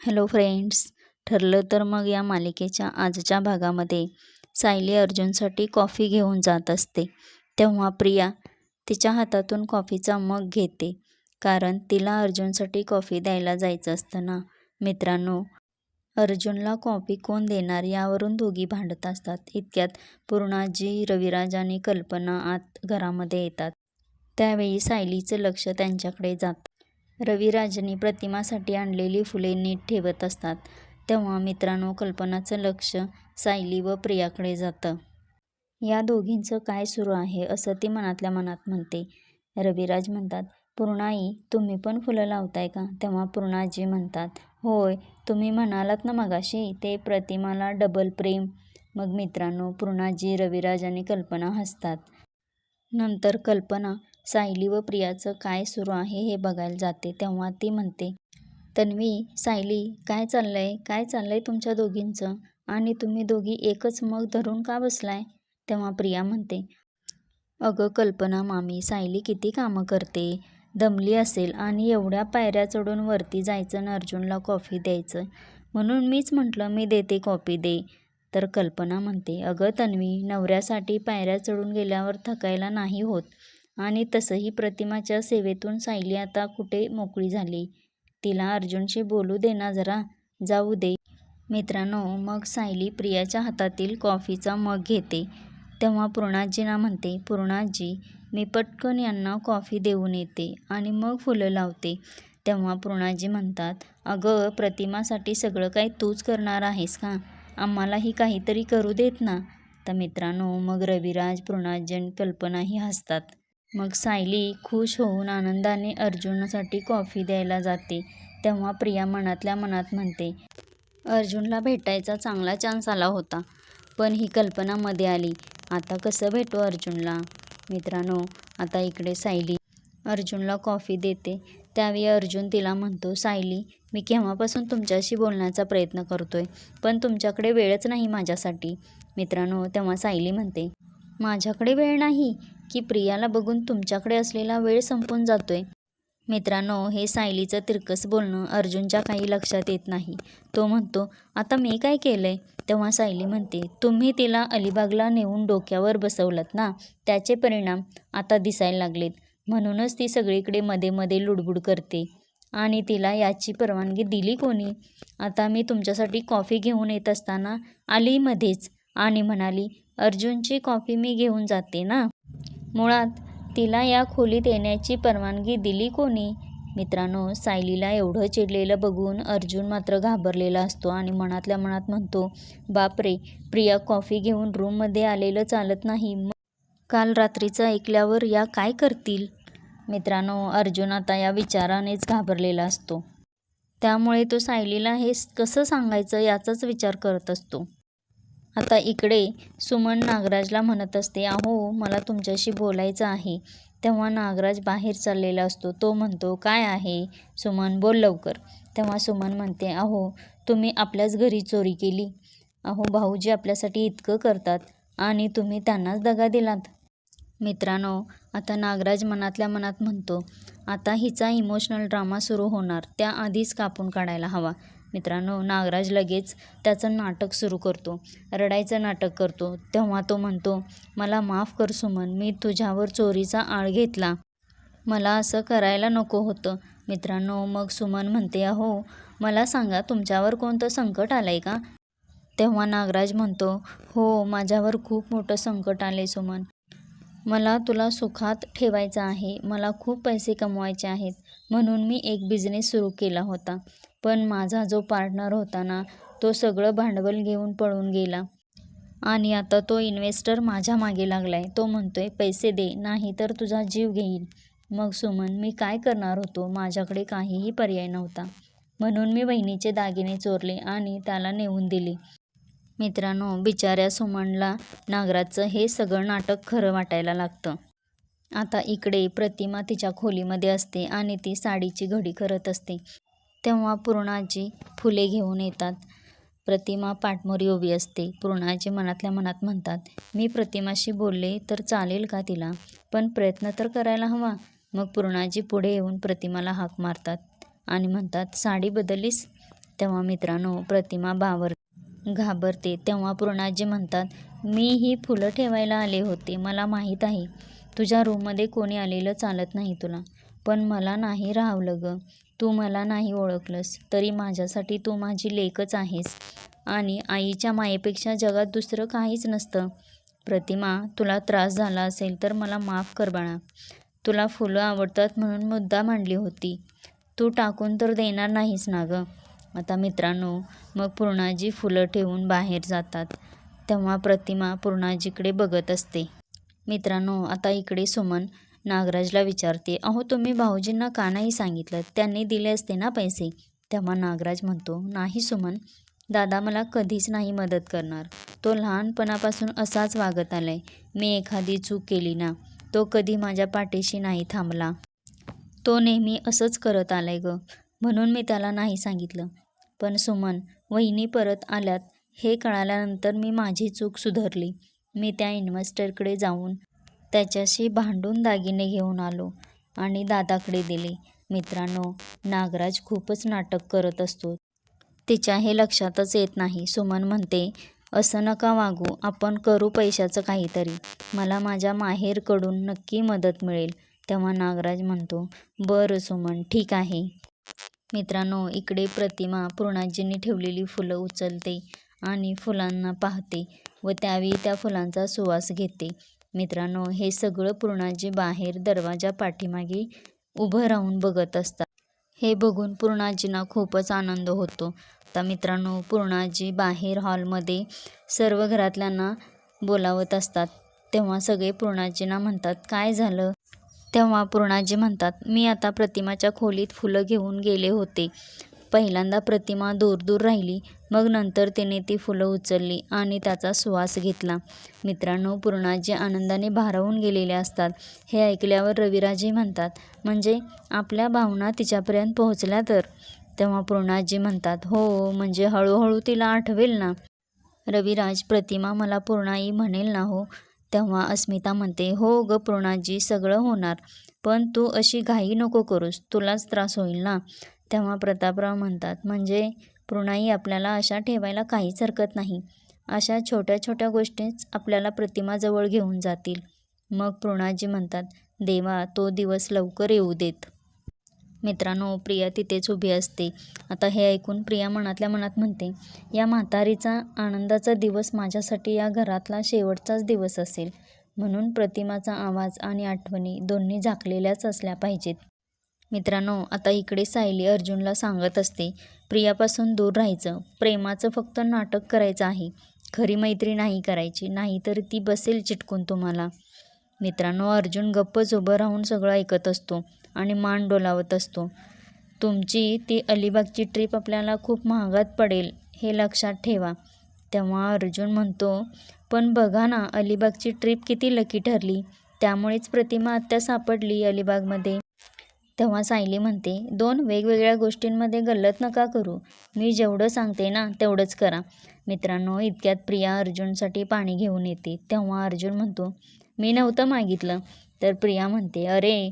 Hello friends ठरलं तर मग या मालिकेच्या आजच्या भागामध्ये. सायली अर्जुनसाठी कॉफी घेऊन जात असते. तेव्हा प्रिया तिच्या हातातून कॉफीचा मग घेते. कारण तिला अर्जुनसाठी कॉफी द्यायला जायचं असतं ना. मित्रांनो अर्जुनला कॉफी कोण देणार यावरून दोघी भांडत असतात. इतक्यात पूर्णाजी रविराज आणि कल्पना आत घरामध्ये येतात. त्यावेळी सायलीचं लक्ष त्यांच्याकडे जातं. रविराजनी प्रतिमासाठी आणलेली फुले नीट ठेवत असतात तेव्हा मित्रांनो कल्पनाचं लक्ष सायली व प्रियाकडे जातं. या दोघींचं काय सुरू आहे असं ती मनातल्या मनात म्हणते. रविराज म्हणतात पूर्णाई तुम्ही पण फुलं लावताय का? तेव्हा पूर्णाजी म्हणतात होय तुम्ही म्हणालात ना मगाशी ते प्रतिमाला डबल प्रेम. मग मित्रांनो पूर्णाजी रविराज आणि कल्पना हसतात. नंतर कल्पना सायली व प्रियाचं काय सुरू आहे हे बघायला जाते तेव्हा ती म्हणते तन्वी सायली काय चाललंय? काय चाललंय तुमच्या दोघींचं? आणि तुम्ही दोघी एकच मग धरून का बसलाय? तेव्हा प्रिया म्हणते अगं कल्पना मामी सायली किती कामं करते? दमली असेल आणि एवढ्या पायऱ्या चढून वरती जायचं आणि अर्जुनला कॉफी द्यायचं. म्हणून मीच म्हटलं मी देते कॉफी दे. तर कल्पना म्हणते अगं तन्वी नवऱ्यासाठी पायऱ्या चढून गेल्यावर थकायला नाही होत. आणि तसंही प्रतिमाच्या सेवेतून सायली आता कुठे मोकळी झाली. तिला अर्जुनशी बोलू दे ना जरा. जाऊ दे. मित्रांनो मग सायली प्रियाच्या हातातील कॉफीचा मग घेते. तेव्हा पूर्णाजीना म्हणते पूर्णाजी मी पटकन यांना कॉफी देऊन येते आणि मग फुलं लावते. तेव्हा पूर्णाजी म्हणतात अगं प्रतिमासाठी सगळं काही तूच करणार आहेस का? आम्हालाही काहीतरी करू देत ना. तर मित्रांनो मग रविराज पूर्णाजी आणि कल्पनाही हसतात. मग सायली खुश होऊन आनंदाने अर्जुनासाठी कॉफी द्यायला जाते. तेव्हा प्रिया मनातल्या मनात म्हणते अर्जुनला भेटायचा चांगला चान्स आला होता पण ही कल्पना मध्ये आली. आता कसं भेटू अर्जुनला? मित्रांनो आता इकडे सायली अर्जुनला कॉफी देते. त्यावेळी अर्जुन तिला म्हणतो सायली मी केव्हापासून तुमच्याशी बोलण्याचा प्रयत्न करतोय पण तुमच्याकडे वेळच नाही माझ्यासाठी. मित्रांनो तेव्हा सायली म्हणते माझ्याकडे वेळ नाही. की प्रियाला बघून तुमच्याकडे असलेला वेळ संपून जातोय. मित्रांनो हे सायलीचं तिरकस बोलणं अर्जुनच्या काही लक्षात येत नाही. तो म्हणतो आता मी काय केलंय? तेव्हा सायली म्हणते तुम्ही तिला अलिबागला नेऊन डोक्यावर बसवलत ना? त्याचे परिणाम आता दिसायला लागलेत. म्हणूनच ती सगळीकडे मध्ये मध्ये लुडबुड करते. आणि तिला याची परवानगी दिली कोणी? आता मी तुमच्यासाठी कॉफी घेऊन येत असताना आली मध्येच आणि म्हणाली अर्जुनची कॉफी मी घेऊन जाते ना? मुळात तिला या खोलीत येण्याची परवानगी दिली कोणी? मित्रांनो सायलीला एवढं चिडलेलं बघून अर्जुन मात्र घाबरलेला असतो आणि मनातल्या मनात म्हणतो बापरे प्रिया कॉफी घेऊन रूममध्ये आलेलं चालत नाही. काल रात्रीचं ऐकल्यावर या काय करतील? मित्रांनो अर्जुन आता या विचारानेच घाबरलेला असतो. त्यामुळे तो सायलीला हे कसं सांगायचं याचाच विचार करत असतो. आता इकडे सुमन नागराजला म्हणत असते अहो मला तुमच्याशी बोलायचं आहे. तेव्हा नागराज बाहेर चाललेला असतो. तो म्हणतो काय आहे? सुमन बोल लवकर. तेव्हा सुमन म्हणते अहो तुम्ही आपल्याच घरी चोरी केली. अहो भाऊजी आपल्यासाठी इतकं करतात आणि तुम्ही त्यांनाच दगा दिलात. मित्रांनो आता नागराज मनातल्या मनात म्हणतो आता हिचा इमोशनल ड्रामा सुरू होणार. त्याआधीच कापून काढायला हवा. मित्रांनो नागराज लगेच त्याचं नाटक सुरू करतो. रडायचं नाटक करतो. तेव्हा तो म्हणतो मला माफ कर सुमन मी तुझ्यावर चोरीचा आळ घेतला. मला असं करायला नको होतं. मित्रांनो मग सुमन म्हणते अहो मला सांगा तुमच्यावर कोणतं संकट आलं आहे का? तेव्हा नागराज म्हणतो हो माझ्यावर खूप मोठं संकट आले सुमन. मला तुला सुखात ठेवायचं आहे. मला खूप पैसे कमवायचे आहेत. म्हणून मी एक बिझनेस सुरू केला होता. पण माझा जो पार्टनर होता ना तो सगळं भांडवल घेऊन पळून गेला. आणि आता तो इन्व्हेस्टर माझ्या मागे लागलाय. तो म्हणतोय पैसे दे नाही तर तुझा जीव घेईल मग सुमन मी काय करणार होतो? माझ्याकडे काहीही पर्याय नव्हता. म्हणून मी बहिणीचे दागिने चोरले आणि त्याला नेऊन दिले. मित्रांनो बिचाऱ्या सुमनला नागराचं हे सगळं नाटक खरं वाटायला लागतं. आता इकडे प्रतिमा तिच्या खोलीमध्ये असते आणि ती साडीची घडी करत असते. तेव्हा पूर्णाजी फुले घेऊन येतात. प्रतिमा पाठमोरी उभी असते. पूर्णाजी मनातल्या मनात म्हणतात मी प्रतिमाशी बोलले तर चालेल का तिला? पण प्रयत्न तर करायला हवा. मग पूर्णाजी पुढे येऊन प्रतिमाला हाक मारतात आणि म्हणतात साडी बदललीस? तेव्हा मित्रांनो प्रतिमा बावर घाबरते. तेव्हा पूर्णाजी म्हणतात मी ही फुलं ठेवायला आले होते. मला माहीत आहे. तुझ्या रूममध्ये कोणी आलेलं चालत नाही तुला. पण मला नाही राहावलं गं तू मला नाही ओळखलंस तरी माझ्यासाठी तू माझी लेकच आहेस. आणि आईच्या मायेपेक्षा जगात दुसरं काहीच नसतं. प्रतिमा तुला त्रास झाला असेल तर मला माफ कर बाळा. तुला फुलं आवडतात म्हणून मुद्दा मांडली होती. तू टाकून तर देणार नाहीस ना गं. आता मित्रांनो मग पूर्णाजी फुलं ठेवून बाहेर जातात. तेव्हा प्रतिमा पूर्णाजीकडे बघत असते. मित्रांनो आता इकडे सुमन नागराजला विचारते अहो तुम्ही भाऊजींना का नाही सांगितलं? त्यांनी दिले असते ना पैसे. तेव्हा नागराज म्हणतो नाही सुमन दादा मला कधीच नाही मदत करणार. तो लहानपणापासून असाच वागत आलाय. मी एखादी चूक केली ना तो कधी माझ्या पाठीशी नाही थांबला. तो नेहमी असंच करत आलाय ग म्हणून मी त्याला नाही सांगितलं. पण सुमन वहिनी परत आल्यात हे कळाल्यानंतर मी माझी चूक सुधारली. मी त्या इन्व्हेस्टरकडे जाऊन त्याच्याशी भांडून दागिने घेऊन आलो आणि दादाकडे दिले. मित्रांनो नागराज खूपच नाटक करत असतो. तिच्या हे लक्षातच येत नाही. सुमन म्हणते असं नका वागू. आपण करू पैशाचं काहीतरी. मला माझ्या माहेरकडून नक्की मदत मिळेल. तेव्हा नागराज म्हणतो बरं सुमन ठीक आहे. मित्रांनो इकडे प्रतिमा पूर्णाजींनी ठेवलेली फुलं उचलते आणि फुलांना पाहते व त्यावेळी त्या फुलांचा सुवास घेते. मित्रांनो हे सगळं पूर्णाजी बाहेर दरवाजा पाठीमागे उभं राहून बघत असतात. हे बघून पूर्णाजींना खूपच आनंद होतो. आता मित्रांनो पूर्णाजी बाहेर हॉलमध्ये सर्व घरातल्यांना बोलावत असतात. तेव्हा सगळे पूर्णाजींना म्हणतात काय झालं? तेव्हा पूर्णाजी म्हणतात मी आता प्रतिमाच्या खोलीत फुलं घेऊन गेले होते. पहिल्यांदा प्रतिमा दूर दूर राहिली. मग नंतर तिने ती फुलं उचलली आणि त्याचा सुवास घेतला. मित्रांनो पूर्णाजी आनंदाने भारावून गेलेले असतात हे ऐकल्यावर रविराजी म्हणतात म्हणजे आपल्या भावना तिच्यापर्यंत पोहोचल्या तर? तेव्हा पूर्णाजी म्हणतात हो म्हणजे हळूहळू तिला आठवेल ना. रविराज प्रतिमा मला पूर्णाई म्हणेल ना हो. तेव्हा अस्मिता म्हणते हो ग पूर्णाजी सगळं होणार पण तू अशी घाई नको करूस तुलाच त्रास होईल ना. तेव्हा प्रतापराव म्हणतात म्हणजे पूर्णाई आपल्याला अशा ठेवायला काहीच हरकत नाही. अशा छोट्या छोट्या गोष्टीच आपल्याला प्रतिमाजवळ घेऊन जातील. मग पूर्णाजी म्हणतात देवा तो दिवस लवकर येऊ देत. मित्रांनो प्रिया तिथेच उभी असते. आता हे ऐकून प्रिया मनातल्या मनात म्हणते या म्हातारीचा आनंदाचा दिवस माझ्यासाठी या घरातला शेवटचाच दिवस असेल. म्हणून प्रतिमाचा आवाज आणि आठवणी दोन्ही झाकलेल्याच असल्या पाहिजेत. मित्रांनो आता इकडे सायली अर्जुनला सांगत असते प्रियापासून दूर राहायचं प्रेमाचं फक्त नाटक करायचं आहे. खरी मैत्री नाही करायची नाहीतर ती बसेल चिटकून तुम्हाला. मित्रांनो अर्जुन गप्पच उभं राहून सगळं ऐकत असतो आणि मान डोलावत असतो. तुमची ती अलिबागची ट्रीप आपल्याला खूप महागात पडेल हे लक्षात ठेवा. तेव्हा अर्जुन म्हणतो पण बघा ना अलिबागची ट्रीप किती लकी ठरली. त्यामुळेच प्रतिमा आत्या सापडली अलिबागमध्ये. तेव्हा सायली म्हणते दोन वेगवेगळ्या गोष्टींमध्ये गल्लत नका करू. मी जेवढं सांगते ना तेवढंच करा. मित्रांनो इतक्यात प्रिया अर्जुनसाठी पाणी घेऊन येते. तेव्हा अर्जुन म्हणतो मी नव्हतं मागितलं. तर प्रिया म्हणते अरे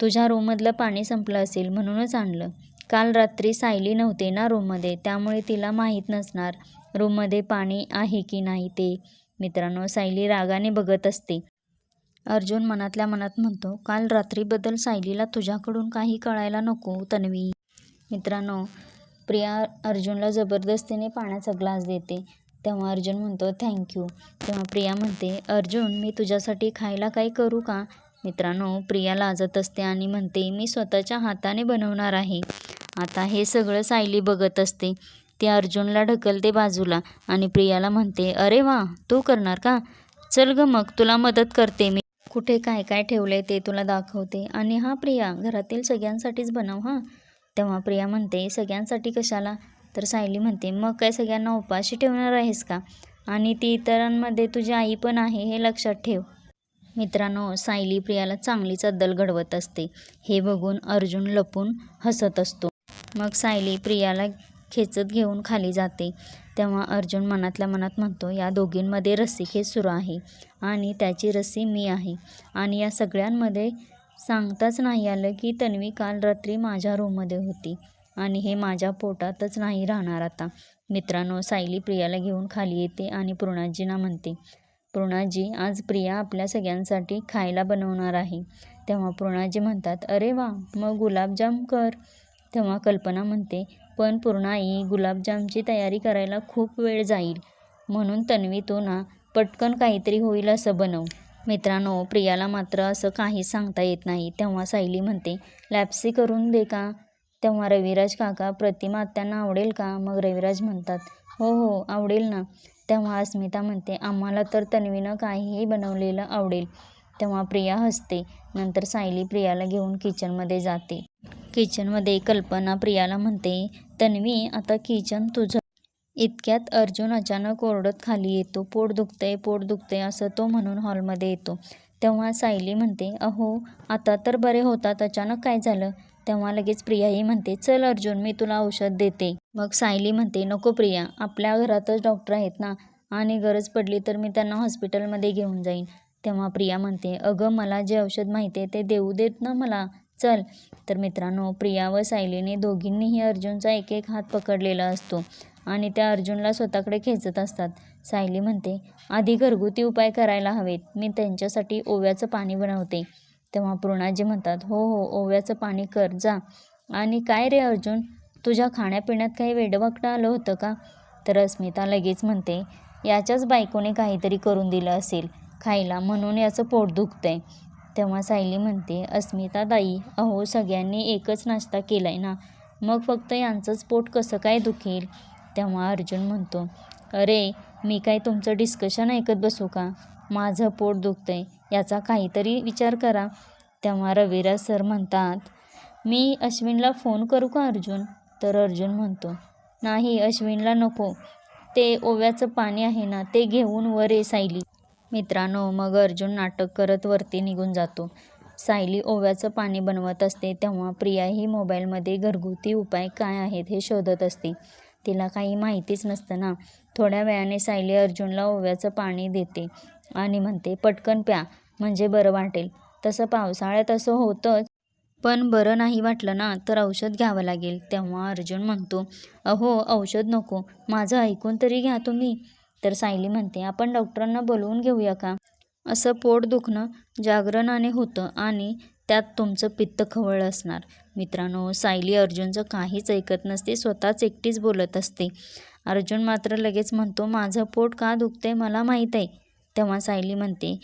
तुझ्या रूममधलं पाणी संपलं असेल म्हणूनच आणलं. काल रात्री सायली नव्हते ना रूममध्ये त्यामुळे तिला माहीत नसणार रूममध्ये पाणी आहे की नाही ते. मित्रांनो सायली रागाने बघत असते. अर्जुन मनातल्या मनात म्हणतो काल रात्रीबद्दल सायलीला तुझ्याकडून काही कळायला नको तन्वी. मित्रांनो प्रिया अर्जुनला जबरदस्तीने पाण्याचा ग्लास देते. तेव्हा अर्जुन म्हणतो थँक्यू तेव्हा प्रिया म्हणते अर्जुन मी तुझ्यासाठी खायला काही करू का? मित्रांनो प्रिया लाजत असते आणि म्हणते मी स्वतःच्या हाताने बनवणार आहे. आता हे सगळं सायली बघत असते. ती अर्जुनला ढकलते बाजूला आणि प्रियाला म्हणते अरे वा तू करणार का? चल ग मग तुला मदत करते मी. कुठे काय काय ठेवलंय ते तुला दाखवते. आणि हा प्रिया घरातील सगळ्यांसाठीच बनव हां. तेव्हा प्रिया म्हणते सगळ्यांसाठी कशाला? तर सायली म्हणते मग काय सगळ्यांना उपाशी ठेवणार आहेस का? आणि ती इतरांमध्ये तुझी आई पण आहे हे लक्षात ठेव. मित्रांनो सायली प्रियाला चांगलीच अद्दल घडवत असते. हे बघून अर्जुन लपून हसत असतो. मग सायली प्रियाला खेचत घेऊन खाली जाते. तेव्हा अर्जुन मनातल्या मनात म्हणतो या दोघींमध्ये रस्सीखेच सुरू आहे आणि त्याची रस्सी मी आहे. आणि या सगळ्यांमध्ये सांगताच नाही आलं की तन्वी काल रात्री माझ्या रूममध्ये होती आणि हे माझ्या पोटातच नाही राहणार आता. मित्रांनो सायली प्रियाला घेऊन खाली येते आणि पूर्णाजींना म्हणते पूर्णाजी आज प्रिया आपल्या सगळ्यांसाठी खायला बनवणार आहे. तेव्हा पूर्णाजी म्हणतात अरे वा मग गुलाबजाम कर. तेव्हा कल्पना म्हणते पण पूर्णाई गुलाबजामची तयारी करायला खूप वेळ जाईल. म्हणून तन्वी तू ना पटकन काहीतरी होईल असं बनव. मित्रांनो प्रियाला मात्र असं काहीच सांगता येत नाही. तेव्हा सायली म्हणते लॅप्सी करून दे का तेव्हा रविराज काका प्रतिमा आत्यांना आवडेल का मग रविराज म्हणतात हो हो आवडेल ना तेव्हा अस्मिता म्हणते आम्हाला तर तन्वीनं काहीही बनवलेलं आवडेल तेव्हा प्रिया हसते. नंतर सायली प्रियाला घेऊन किचनमध्ये जाते. किचनमध्ये कल्पना प्रियाला म्हणते तन्वी आता किचन तुझं इतक्यात अर्जुन अचानक ओरडत खाली येतो. पोट दुखतंय पोट दुखतंय असं तो म्हणून हॉलमध्ये येतो. तेव्हा सायली म्हणते अहो आता तर बरे होतात अचानक काय झालं? तेव्हा लगेच प्रियाही म्हणते चल अर्जुन मी तुला औषध देते. मग सायली म्हणते नको प्रिया आपल्या घरातच डॉक्टर आहेत ना आणि गरज पडली तर मी त्यांना हॉस्पिटलमध्ये घेऊन जाईन. तेव्हा प्रिया म्हणते अगं मला जे औषध माहिती आहे ते देऊ देत ना मला? चल. तर मित्रांनो प्रिया व सायलीने दोघींनीही अर्जुनचा एक एक हात पकडलेला असतो आणि त्या अर्जुनला स्वतःकडे खेचत असतात. सायली म्हणते आधी घरगुती उपाय करायला हवेत. मी त्यांच्यासाठी ओव्याचं पाणी बनवते. तेव्हा पूर्णाजी म्हणतात हो हो ओव्याचं पाणी कर जा. आणि काय रे अर्जुन? तुझ्या खाण्यापिण्यात काही वेडवाकडं आलं होतं का? तर अस्मिता लगेच म्हणते याच्याच बायकोने काहीतरी करून दिलं असेल. खायला म्हणून याचं पोट दुखतंय. तेव्हा सायली म्हणते अस्मिताताई अहो सगळ्यांनी एकच नाश्ता केलाय ना? मग फक्त यांचंच पोट कसं काय दुखेल? तेव्हा अर्जुन म्हणतो अरे मी काय तुमचं डिस्कशन ऐकत बसू का? माझं पोट दुखतंय याचा काहीतरी विचार करा. तेव्हा रविराज सर म्हणतात मी अश्विनला फोन करू का अर्जुन? तर अर्जुन म्हणतो नाही अश्विनला नको. ते ओव्याचं पाणी आहे ना ते घेऊन वर ये सायली. मित्रांनो मग अर्जुन नाटक करत वरती निघून जातो. सायली ओव्याचं पाणी बनवत असते तेव्हा प्रियाही मोबाईलमध्ये घरगुती उपाय काय आहेत हे शोधत असते. तिला काही माहितीच नसतं ना थोड्या वेळाने सायली अर्जुनला ओव्याचं पाणी देते आणि म्हणते पटकन प्या म्हणजे बरं वाटेल. तसं पावसाळ्यात असं होतंच पण बरं नाही वाटलं ना तर औषध घ्यावं लागेल. तेव्हा अर्जुन म्हणतो अहो औषध नको. माझं ऐकून तरी घ्या तुम्ही. तर सायली म्हणते आपण डॉक्टरांना बोलवून घेऊया का? असं पोट दुखणं जागरणाने होतं आणि त्यात तुमचं पित्त खवळ असणार. मित्रांनो सायली अर्जुनचं काहीच ऐकत नसते स्वतःच एकटीच बोलत असते. अर्जुन मात्र लगेच म्हणतो माझं पोट का दुखतंय मला माहीत आहे. तेव्हा सायली म्हणते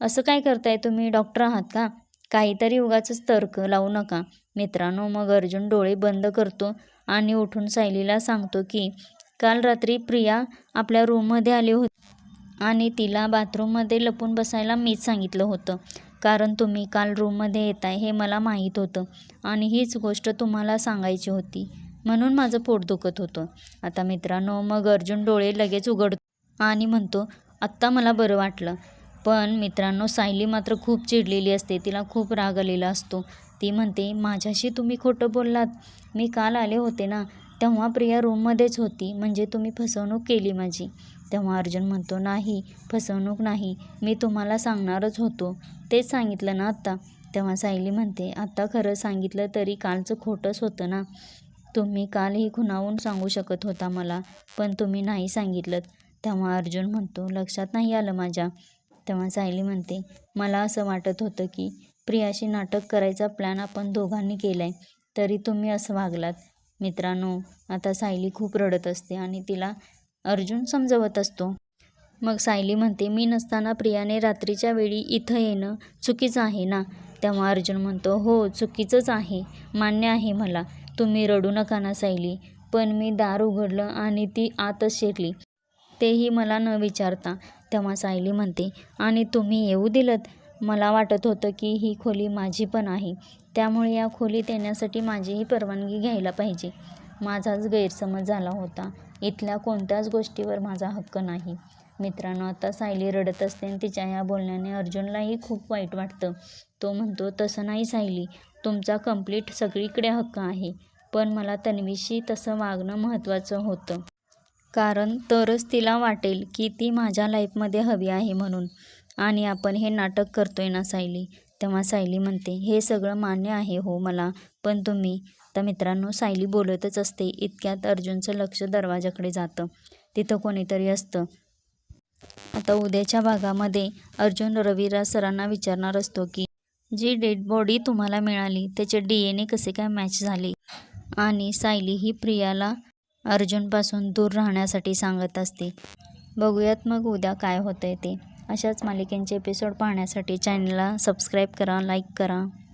असं काय करताय तुम्ही? डॉक्टर आहात का? काहीतरी उगाच तर्क लावू नका. मित्रांनो मग अर्जुन डोळे बंद करतो आणि उठून सायलीला सांगतो की काल रात्री प्रिया आपल्या रूममध्ये आली होती आणि तिला बाथरूममध्ये लपून बसायला मीच सांगितलं होतं. कारण तुम्ही काल रूममध्ये येत आहे हे मला माहीत होतं आणि हीच गोष्ट तुम्हाला सांगायची होती. म्हणून माझं पोट दुखत होतं. आता मित्रांनो मग अर्जुन डोळे लगेच उघडतो आणि म्हणतो आत्ता मला बरं वाटलं. पण मित्रांनो सायली मात्र खूप चिडलेली असते. तिला खूप राग आलेला असतो. ती म्हणते माझ्याशी तुम्ही खोटं बोललात. मी काल आले होते ना तेव्हा प्रिया रूममध्येच होती. म्हणजे तुम्ही फसवणूक केली माझी. तेव्हा अर्जुन म्हणतो नाही फसवणूक नाही. मी तुम्हाला सांगणारच होतो. तेच सांगितलं ना आत्ता. तेव्हा सायली म्हणते आत्ता खरं सांगितलं तरी कालचं खोटंच होतं ना. तुम्ही कालही खुणावून सांगू शकत होता मला पण तुम्ही नाही सांगितलं तेव्हा अर्जुन म्हणतो लक्षात नाही आलं माझ्या. तेव्हा सायली म्हणते मला असं वाटत होतं की प्रियाशी नाटक करायचा प्लॅन आपण दोघांनी केला आहे तरी तुम्ही असं वागलात. मित्रांनो आता सायली खूप रडत असते आणि तिला अर्जुन समजवत असतो. मग सायली म्हणते मी नसताना प्रियाने रात्रीच्या वेळी इथं येणं चुकीचं आहे ना? तेव्हा अर्जुन म्हणतो हो चुकीचंच आहे मान्य आहे मला. तुम्ही रडू नका ना सायली पण मी दार उघडलं आणि ती आतच शिरली. तेही मला न विचारता. तेव्हा सायली म्हणते आणि तुम्ही येऊ दिलत? मला वाटत होतं की ही खोली माझी पण आहे. त्यामुळे या खोलीत येण्यासाठी माझीही परवानगी घ्यायला पाहिजे. माझाच गैरसमज झाला होता. इथल्या कोणत्याच गोष्टीवर माझा हक्क नाही. मित्रांनो आता सायली रडत असते आणि तिच्या या बोलण्याने अर्जुनलाही खूप वाईट वाटतं. तो म्हणतो तसं नाही सायली. तुमचा कंप्लीट सगळीकडे हक्क आहे. पण मला तन्वीशी तसं वागणं महत्त्वाचं होतं. कारण तरच तिला वाटेल की ती माझ्या लाईफमध्ये हवी आहे म्हणून. आणि आपण हे नाटक करतोय ना सायली? तेव्हा सायली म्हणते हे सगळं मान्य आहे हो मला पण तुम्ही तर मित्रांनो सायली बोलतच असते इतक्यात अर्जुनचं लक्ष दरवाजाकडे जातं. तिथं कोणीतरी असतं. आता उद्याच्या भागामध्ये अर्जुन रविराज सरांना विचारणार असतो की जी डेड बॉडी तुम्हाला मिळाली त्याचे डी एन ए कसे काय मॅच झाले? आणि सायली ही प्रियाला अर्जुनपासून दूर राहण्यासाठी सांगत असते. बघूयात मग उद्या काय होतंय ते. अशाच मालिकेंचे एपिसोड पाहण्यासाठी चॅनलला सबस्क्राईब करा लाईक करा.